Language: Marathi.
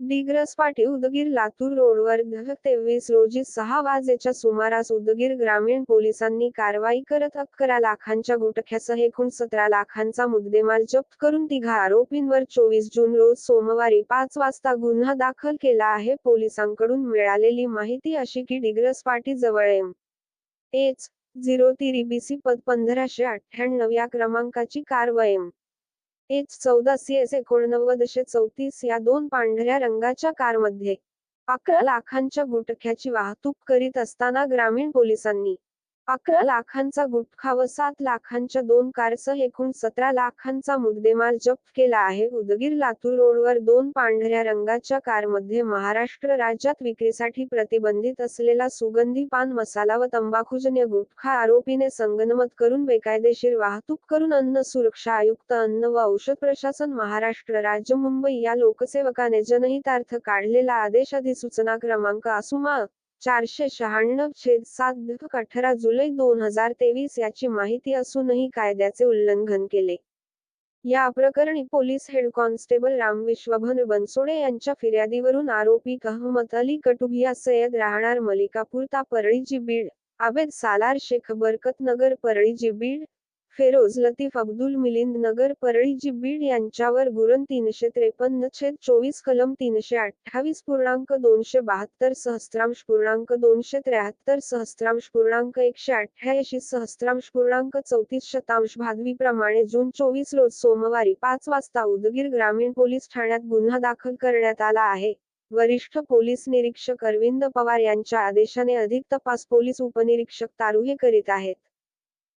डिग्रसपाटी उदगीर लातूर रोडवर तेवीस रोजी सहा वाजेच्या सुमारास उदगीर ग्रामीण पोलिसांनी कारवाई करत अकरा लाखांच्या गुटख्यासह एकूण सतरा लाखांचा मुद्देमाल जप्त करून तिघा आरोपींवर चोवीस जून रोज सोमवारी पाच वाजता गुन्हा दाखल केला आहे. पोलिसांकडून मिळालेली माहिती अशी की डिग्रसपाटी जवळ M. H. Zero three B C पद पंधराशे अठ्ठ्याण्णव या क्रमांकाची कार व एम. एच चौदा सी एस एकोणनव्वदशे चौतीस या दोन पांढऱ्या रंगाच्या कारमध्ये अकरा लाखांच्या गुटख्याची वाहतूक करीत असताना ग्रामीण पोलिसांनी अकरा लाखांचा गुटखा व सात लाखांच्या दोन कारसह एकूण सतरा लाखांचा मुद्देमाल जप्त केला आहे. उदगीर लातूर रोडवर दोन पांढऱ्या रंगाच्या कारमध्ये महाराष्ट्र राज्यात विक्रीसाठी प्रतिबंधित असलेला सुगंधी पान मसाला व तंबाखूजन्य गुटखा आरोपीने संगनमत करून बेकायदेशीर वाहतूक करून अन्न सुरक्षा आयुक्त अन्न व औषध प्रशासन महाराष्ट्र राज्य मुंबई या लोकसेवकाने जनहितार्थ काढलेला आदेश अधिसूचना क्रमांक असूमा चारशे शहाण्णव छेद सात अठरा जुलै दोन हजार तेवीस याची माहिती असूनही कायद्याचे उल्लंघन केले. या प्रकरणी police head constable Ram Vishwabhan Bansode यांच्या फिर्यादीवरून आरोपी कहमत अली कटुबिया सय्यद राहणार मलिकापूर परळीजी बीड आबेद सालार शेख बरकत नगर परळीजी बीड फेरोज लतीफ अब्दुल मिलिंद नगर परळीजी बीड यांच्यावर गुरण तीनशे त्रेपन्न छेद चोवीस कलम तीनशे अठ्ठावीस पूर्णांक दोनशे बहात्तर सहस्त्रांश पूर्णांक दोनशे त्र्याहत्तर सहस्त्रांश पूर्णांक एकशे अठ्ठ्याऐंशी सहस्त्रांश पूर्णांक चौतीस शतांश भादवीप्रमाणे जून चोवीस रोज सोमवारी पाच वाजता उदगीर ग्रामीण पोलीस ठाण्यात गुन्हा दाखल करण्यात आला आहे. वरिष्ठ पोलीस निरीक्षक अरविंद पवार यांच्या आदेशाने अधिक तपास पोलीस उपनिरीक्षक तारुहे करीत आहेत.